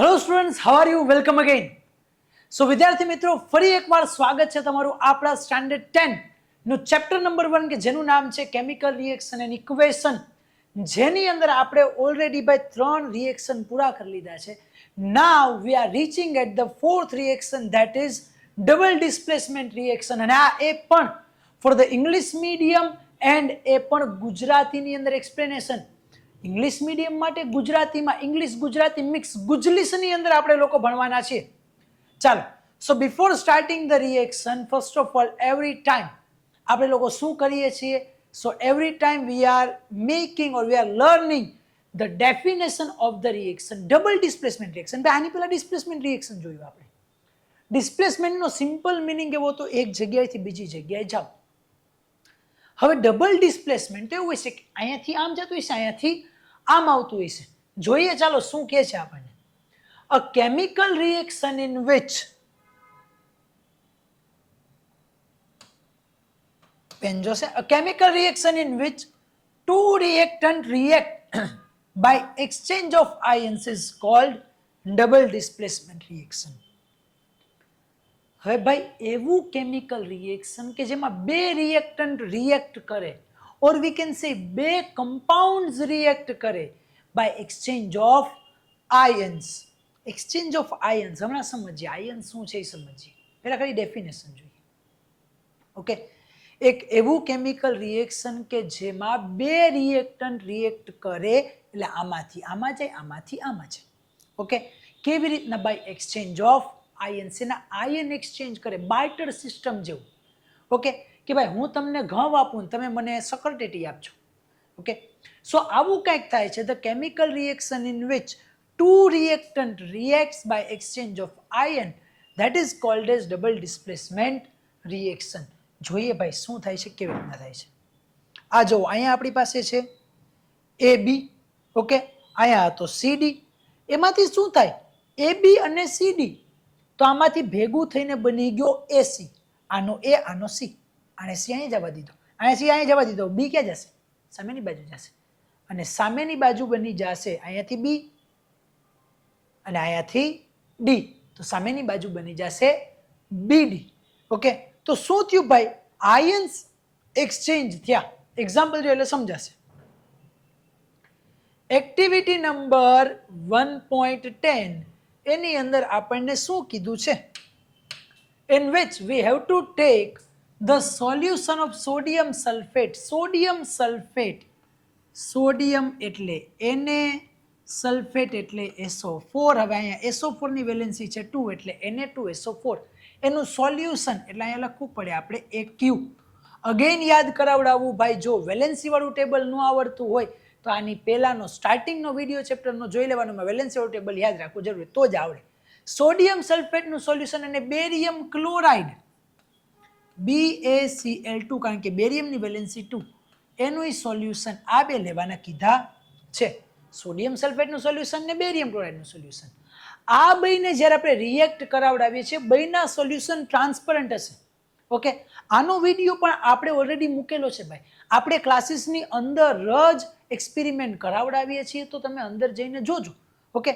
Hello students how are you welcome again so વિદ્યાર્થી મિત્રો, ફરી એકવાર સ્વાગત છે તમારું આપણા સ્ટાન્ડર્ડ ટેનનું ચેપ્ટર નંબર વન કે જેનું નામ છે કેમિકલ રિએક્શન એન્ડ ઇક્વેશન જેની અંદર આપણે ઓલરેડી ભાઈ ત્રણ રિએક્શન પૂરા કરી લીધા છે. Now we are reaching at the fourth reaction that is double displacement reaction અને આ એ પણ for the English medium and એ પણ ગુજરાતીની અંદર એક્સપ્લેનેશન ઇંગ્લિશ મીડિયમ માટે ગુજરાતીમાં ઇંગ્લિશ ગુજરાતી મિક્સ ગુજલિશની અંદર આપણે લોકો ભણવાના છીએ. ચાલો so before starting the reaction first of all every time આપણે લોકો શું કરીએ છીએ? So every time we are making or we are learning the definition of the reaction double displacement reaction આની પહેલાં ડિસ્પ્લેસમેન્ટ રિએક્શન જોયું આપણે. ડિસ્પ્લેસમેન્ટનો સિમ્પલ મિનિંગ એવો તો એક જગ્યાએથી બીજી જગ્યાએ જાઓ. હવે ડબલ ડિસ્પ્લેસમેન્ટ એવું હોય છે કે અહીંયાથી આમ જતું હોય છે, અહીંયાથી આમ આવતું છે જોઈએ ચાલો શું કહે છે આપણને a chemical reaction in which pen જોશે a chemical reaction in which two reactant react by exchange of ions is called double displacement reaction હવે ભાઈ એવું કેમિકલ રિએક્શન કે જેમાં બે રિએક્ટન્ટ રિએક્ટ કરે ઓર વી can say બે compounds react કરે by exchange of ions exchange of ions હમણાં સમજીએ. આયન્સ શું છે એ સમજીએ. પહેલા ખાલી ડેફિનેશન જોઈએ. ઓકે એક એવું કેમિકલ રિએક્શન કે જેમાં બે રિએક્ટન્ટ રિએક્ટ કરે, એટલે આમાંથી આમાં જાય, આમાંથી આમાં જાય. ઓકે કેવી રીતના બાય એક્સચેન્જ ઓફ આયન્સ એના આયન એક્સચેન્જ કરે. બાર્ટર સિસ્ટમ જેવું. ઓકે કે ભાઈ હું તમને ઘઉં આપું તમે મને સકરટેટી આપજો. ઓકે સો આવું કંઈક થાય છે. The chemical reaction in which two reactant reacts by exchange of ion that is called as double displacement reaction જોઈએ ભાઈ, શું થાય છે? કેવી રીતના થાય છે? આ જો, અહીંયા આપણી પાસે છે એ બી ઓકે અહીંયા હતો સી ડી એમાંથી શું થાય? એ બી અને સી ડી તો આમાંથી ભેગું થઈને બની ગયો એસી આનો એ આનો સી આને સી અહીં જવા દીધો. આને સી અહીં જવા દીધો. બી ક્યાં જશે? સામેની બાજુ જશે. અને સામેની બાજુ બની જશે અહીંયાથી બી અને અહીંયાથી ડી. તો સામેની બાજુ બની જશે બી ડી. ઓકે? તો શું થયું ભાઈ? આયન્સ એક્સચેન્જ થયા. એક્ઝામ્પલ જો એટલે સમજાશે. Activity number one point ten એની અંદર આપણને શું કીધું છે? In which we have to take the solution of sodium sulphate sodium sulphate sodium એટલે એને સલ્ફેટ એટલે એસો ફોર હવે અહીંયા એસો ફોરની વેલેન્સી છે ટુ એટલે એને ટુ એસો ફોર એનું સોલ્યુશન એટલે અહીંયા લખવું પડે આપણે ક્યુ અગેન યાદ કરાવડાવવું ભાઈ, જો વેલેન્સી વાળું ટેબલ ન આવડતું હોય, તો આની પહેલાનો સ્ટાર્ટિંગનો વીડિયો ચેપ્ટરનો જોઈ લેવાનું મેં વેલેન્સી વાળું ટેબલ યાદ રાખવું જરૂરી, તો જ આવડે. સોડિયમ સલ્ફેટનું સોલ્યુશન અને barium chloride B A C L two કારણ કે બેરિયમની વેલેન્સી ટુ એનું સોલ્યુશન આ બે લેવાના કીધા છે. સોડિયમ સલ્ફેટનું સોલ્યુશન ને બેરિયમ ક્લોરાઇડનું સોલ્યુશન આ બેયને જ્યારે આપણે રિએક્ટ કરાવડાવીએ છીએ, બેયના સોલ્યુશન ટ્રાન્સપરન્ટ હશે. ઓકે આનો વીડિયો પણ આપણે ઓલરેડી મૂકેલો છે ભાઈ. આપણે ક્લાસીસની અંદર જ એક્સપેરિમેન્ટ કરાવડાવીએ છીએ, તો તમે અંદર જઈને જોજો. ઓકે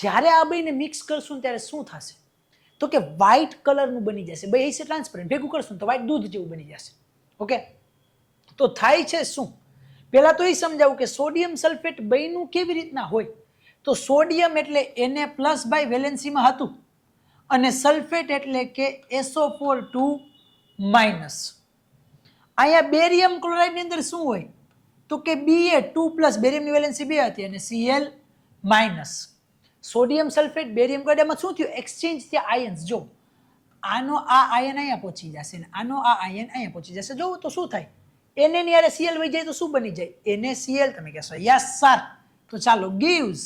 જ્યારે આ બેયને મિક્સ કરશું ત્યારે શું થશે? તો કે વ્હાઇટ કલરનું બની જશે. બે છે ટ્રાન્સપરન્ટ ભેગું કરશું તો વ્હાઇટ દૂધ જેવું બની જશે. ઓકે તો થાય છે શું? પહેલાં તો એ સમજાવું કે સોડિયમ સલ્ફેટ બેયનું કેવી રીતના હોય? તો સોડિયમ એટલે એને પ્લસ બાય વેલેન્સીમાં હતું. અને સલ્ફેટ એટલે કે S O four two minus અહીંયા બેરિયમ ક્લોરાઇડની અંદર શું હોય? તો કે બી એ ટુ પ્લસ બેરિયમની વેલેન્સી બે હતી અને CL minus sodium sulphate, barium chloride એમાં શું થયું? એક્સચેન્જ થયા આયન્સ જો, આનો આ આયન અહીંયા પહોંચી જશે ને આનો આ આયન અહીંયા પહોંચી જશે. જો, તો શું થાય? એને ની યારે સીએલ વહી જાય તો શું બની જાય? એને સીએલ તમે કહેશો યસ સર તો ચાલો ગીવ્સ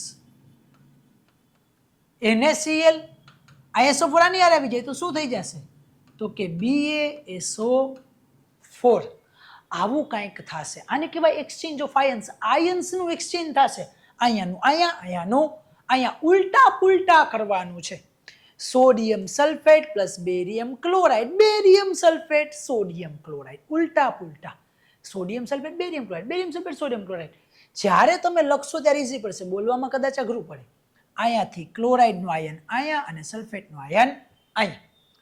NaCl આઈએસઓ ફોર આની યારે આવી જાય તો શું થઈ જશે? તો કે BaSO ફોર આવું કંઈક થશે. આને કહેવાય એક્સચેન્જ ઓફ આયન્સ આયન્સનું એક્સચેન્જ થશે. અહીંયાનું અહીંયા, અહીંયાનું અહીંયા ઉલટા પુલટા કરવાનું છે. Sodium sulphate plus barium chloride. Barium sulphate, sodium chloride. ઉલટા પુલટા. Sodium sulphate, barium chloride. Barium sulphate, sodium chloride. જ્યારે તમે લખશો ત્યારે ઇઝી પડશે. બોલવામાં કદાચ અઘરું પડે. અહીંયાથી ક્લોરાઇડનું આયન અહીંયા અને સલ્ફેટનું આયન અહીંયા.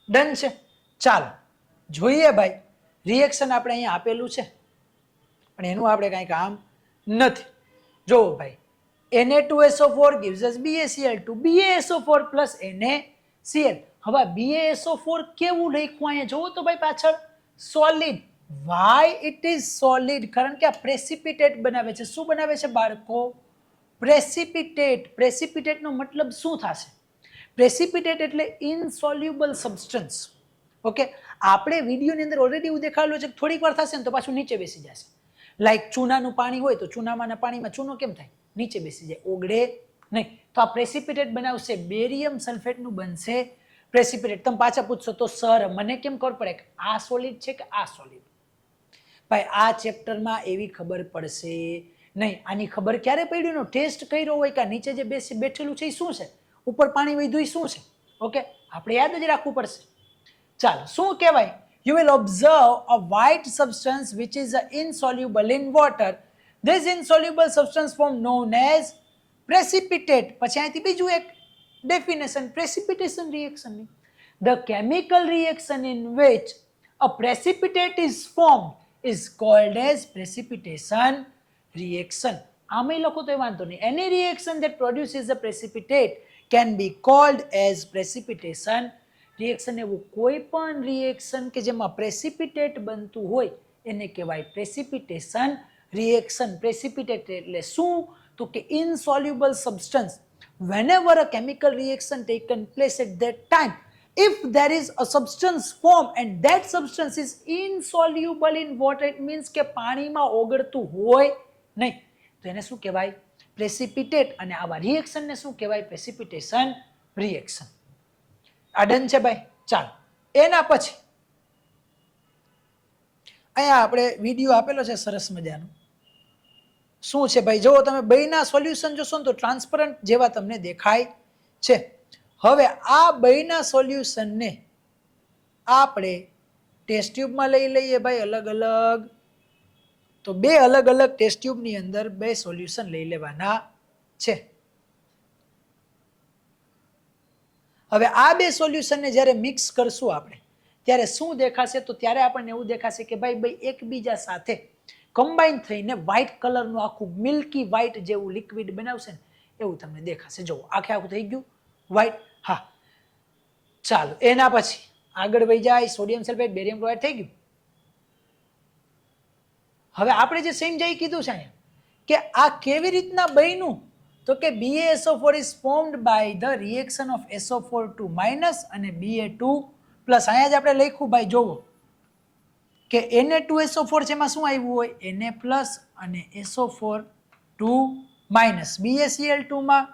ડન છે? ચાલો. જોઈએ ભાઈ. રિએક્શન આપણે અહીંયા આપેલું છે. પણ એનું આપણે કાંઈ કામ નથી. જુઓ ભાઈ. Na2SO4 gives us BaCl2 BaSO4 plus NaCl હવે BaSO4 કેવું લખ્યું અહીંયા? જોવો તો ભાઈ પાછળ. Solid why it is solid કારણ કે આ પ્રેસિપિટેટ બનાવે છે. શું બનાવે છે બાળકો? પ્રેસિપિટેટ પ્રેસિપિટેટનો મતલબ શું થશે? પ્રેસિપિટેટ એટલે ઇનસોલ્યુબલ સબસ્ટન્સ ઓકે આપણે વિડીયોની અંદર ઓલરેડી એવું દેખાડેલું છે થોડીક વાર થશે ને તો પાછું નીચે બેસી જશે. લાઈક ચૂનાનું પાણી હોય તો ચૂનામાંના પાણીમાં ચૂનો કેમ થાય? નીચે બેસી જાય. ઓગળે નહીં. તો આ પ્રેસિપિટેટ બનાવશે. બેરિયમ સલ્ફેટનું બનશે પ્રેસિપિટેટ. તમે પાછા પૂછશો તો, સર, મને કેમ ખબર પડે કે આ સોલિડ છે કે આ સોલિડ ભાઈ, આ ચેપ્ટરમાં એવી ખબર પડશે નહીં. આની ખબર ક્યારે પડી એનો ટેસ્ટ કર્યો હોય કે નીચે જે બેસી બેઠેલું છે એ શું છે? ઉપર પાણી એ શું છે? ઓકે? આપણે યાદ જ રાખવું પડશે. ચાલો, શું કહેવાય? You will observe a white substance which is insoluble in water this insoluble substance form known as precipitate પછી અહીંથી બીજું એક ડેફિનેશન precipitation reaction ની the chemical reaction in which a precipitate is formed is called as precipitation reaction આમાં લખો તો વાંધો નહીં any reaction that produces a precipitate can be called as precipitation reaction એવું કોઈ પણ રિએક્શન કે જેમાં પ્રેસિપિટેટ બનતું હોય એને કહેવાય પ્રેસિપિટેશન રિએક્શન પ્રેસિપિટેટ એટલે શું? તો કે insoluble substance whenever a chemical reaction taken place at that time, if there is a substance formed and that substance is insoluble in water, it means કે પાણીમાં ઓગળતું હોય નહીં. તો એને શું કહેવાય? પ્રેસિપિટેટ અને આવા રિએક્શનને શું કહેવાય? પ્રેસિપિટેશન રિએક્શન આ ડન છે ભાઈ? ચાલો. એના પછી, અહીંયા આપણે વીડિયો આપેલો છે સરસ મજાનો. શું છે ભાઈ? જો તમે બેયના સોલ્યુશન જોશો ને તો ટ્રાન્સપરન્ટ જેવા તમને દેખાય છે. હવે આ બેયના સોલ્યુશનને આપણે ટેસ્ટ ટ્યુબમાં લઈ લઈએ ભાઈ, અલગ અલગ. તો બે અલગ અલગ ટેસ્ટ ટ્યુબની અંદર બે સોલ્યુશન લઈ લેવાના છે. હવે આ બે સોલ્યુશનને જ્યારે મિક્સ કરશું આપણે, ત્યારે શું દેખાશે? તો ત્યારે આપણને એવું દેખાશે કે ભાઈ ભાઈ, એકબીજા સાથે કમ્બાઈન થઈને વ્હાઇટ કલરનું આખું મિલ્કી વ્હાઇટ જેવું લિક્વિડ બનાવશે ને, એવું તમને દેખાશે. જુઓ, આખે આખું થઈ ગયું વ્હાઇટ હા. ચાલો, એના પછી આગળ વહી જાય સોડિયમ સલ્ફેટ બેરિયમ ક્લોરાઇડ થઈ ગયું. હવે આપણે જે સમજાઈ કીધું છે અહીંયા, કે આ કેવી રીતના બન્યું? તો કે BaSO4 is formed by the reaction of SO4 minus અને Ba2 પ્લસ અહીંયા જ આપણે લખ્યું ભાઈ જોવો કે Na2SO4 છે એમાં શું આવ્યું હોય? એને પ્લસ અને S O four two minus BACL ટુમાં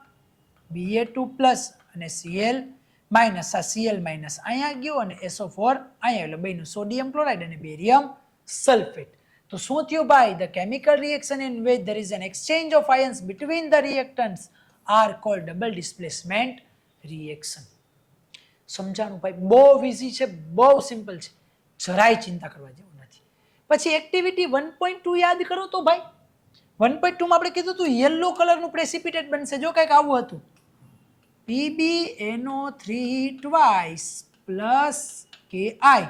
BA two plus અને સીએલ માઇનસ આ સીએલ માઇનસ અહીંયા ગયો અને એસો ફોર અહીંયા એટલે બેનું સોડિયમ ક્લોરાઇડ અને બેરિયમ સલ્ફેટ તો શું થયું ભાઈ? The chemical reaction in which there is an exchange of ions between the reactants are call double displacement reaction સમજાણું ભાઈ? બહુ ઇઝી છે, બહુ સિમ્પલ છે. જરાય ચિંતા કરવા જેવું નથી. પછી એક્ટિવિટી વન પોઈન્ટ ટુ યાદ કરો તો ભાઈ વન પોઈન્ટ ટુમાં આપણે કીધું હતું યલો કલરનું પ્રેસિપિટેટ બનશે. જો કંઈક આવું હતું. PbNO થ્રી ટ્વાઇસ પ્લસ કે આઈ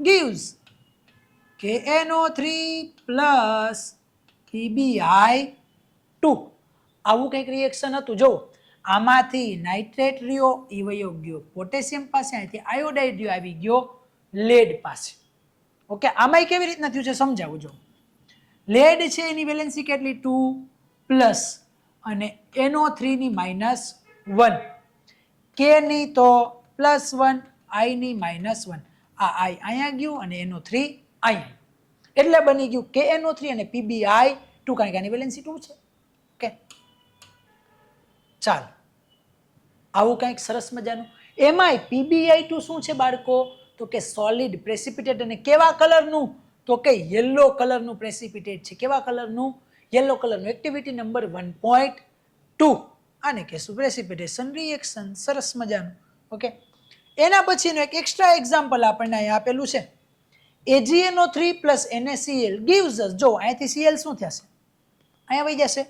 gives K N O three plus PbI two આવું કંઈક રિએક્શન હતું. જો, આમાંથી નાઇટ્રેટ રહ્યો એ ગયો. પોટેશિયમ પાસે અહીંથી આયોડાઇડ રહ્યો, આવી ગયો. લેડ પાસે. ઓકે આમાંય કેવી રીતના થયું છે સમજાવું જો. લેડ છે એની વેલેન્સી કેટલી? ટુ પ્લસ અને એનો થ્રીની માઇનસ વન. કેની તો પ્લસ વન આઈની માઇનસ વન. આ આઈ અહીંયા ગયું અને એનો થ્રી અહીંયા એટલે બની ગયું કે એનો થ્રી અને પીબીઆઈ ટુ, કારણ કે આની વેલેન્સી ટુ છે. ઓકે ચાલો. આવું કંઈક સરસ મજાનું. એમાંય પીબીઆઈ ટુ શું છે બાળકો? તો કે સોલિડ પ્રેસિપિટેટ અને કેવા કલરનું તો કે યલો કલરનું પ્રેસિપિટેટ છે. કેવા કલરનું યલો કલરનું activity number one point two આને કહેશું પ્રેસિપિટેશન રિએક્શન સરસ મજાનું. ઓકે એના પછીનું એક એક્સ્ટ્રા એક્ઝામ્પલ આપણને અહીંયા આપેલું છે. AGNO three plus NACL gives us જો અહીંયાથી સીએલ શું થશે? અહીંયા વહી જશે.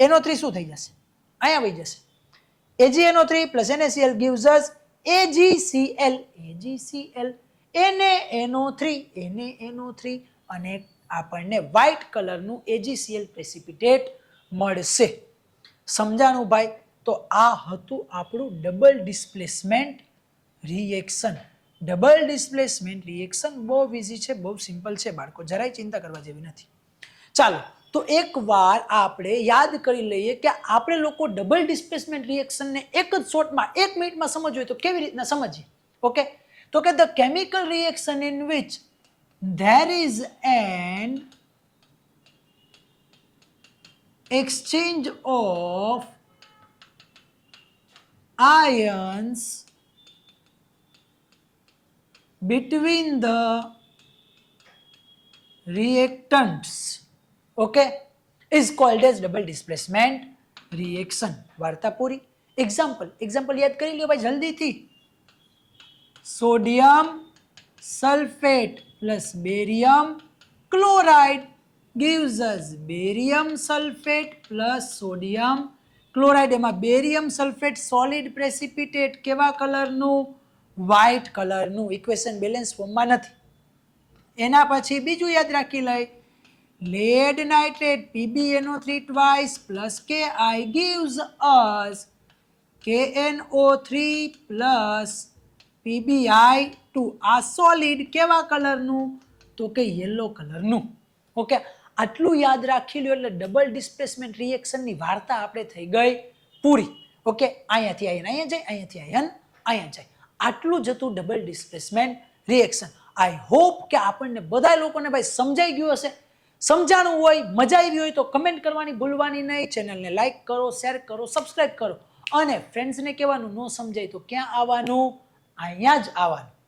એનો થ્રી શું થઈ જશે? અહીંયા વહી જશે. AgNO3 plus NaCl gives us AgCl AgCl NaNO3 NaNO3 અને આપણને વ્હાઇટ કલરનું એજીસીએલ પ્રેસિપિટેટ મળશે. સમજાણું ભાઈ? તો આ હતું આપણું double displacement reaction double displacement reaction બહુ ઇઝી છે, બહુ સિમ્પલ છે, બાળકો જરાય ચિંતા કરવા જેવી નથી. ચાલો તો એકવાર આપણે યાદ કરી લઈએ કે આપણે લોકો ડબલ ડિસ્પ્લેસમેન્ટ રિએક્શનને એક જ શોર્ટમાં એક મિનિટમાં સમજવું હોય તો કેવી રીતના સમજીએ? ઓકે તો કે the chemical reaction in which there is an exchange of ions between the reactants. Okay is called as double displacement reaction વાર્તા પૂરી એક્ઝામ્પલ એક્ઝામ્પલ યાદ કરી લ્યો ભાઈ જલ્દીથી sodium sulfate plus barium chloride gives us barium sulfate plus sodium chloride એમાં barium sulfate solid precipitate કેવા કલરનું વ્હાઇટ કલરનું ઇક્વેશન બેલેન્સ ફોર્મમાં નથી એના પછી બીજું યાદ રાખી લઈ lead nitrate PbNO3 twice, plus Ki gives us KNO3 plus PbI2 આ સોલિડ કેવા કલરનું તો કે યલો કલરનું ઓકે આટલું યાદ રાખી લ્યો એટલે ડબલ ડિસ્પ્લેસમેન્ટ રિએક્શનની વાર્તા આપણે થઈ ગઈ પૂરી. ઓકે અહીંયાથી આયન અહીંયા જાય, અહીંયાથી આયન અહીંયા જાય. આટલું જતું double displacement reaction I hope કે આપણને બધા લોકોને ભાઈ સમજાઈ ગયું હશે. સમજાણું હોય, મજા આવી હોય તો કમેન્ટ કરવાની ભૂલવાની નહીં. ચેનલને લાઈક કરો શેર કરો સબસ્ક્રાઈબ કરો. અને ફ્રેન્ડ્સને કહેવાનું ન સમજાય તો ક્યાં આવવાનું? અહીંયા જ આવવાનું.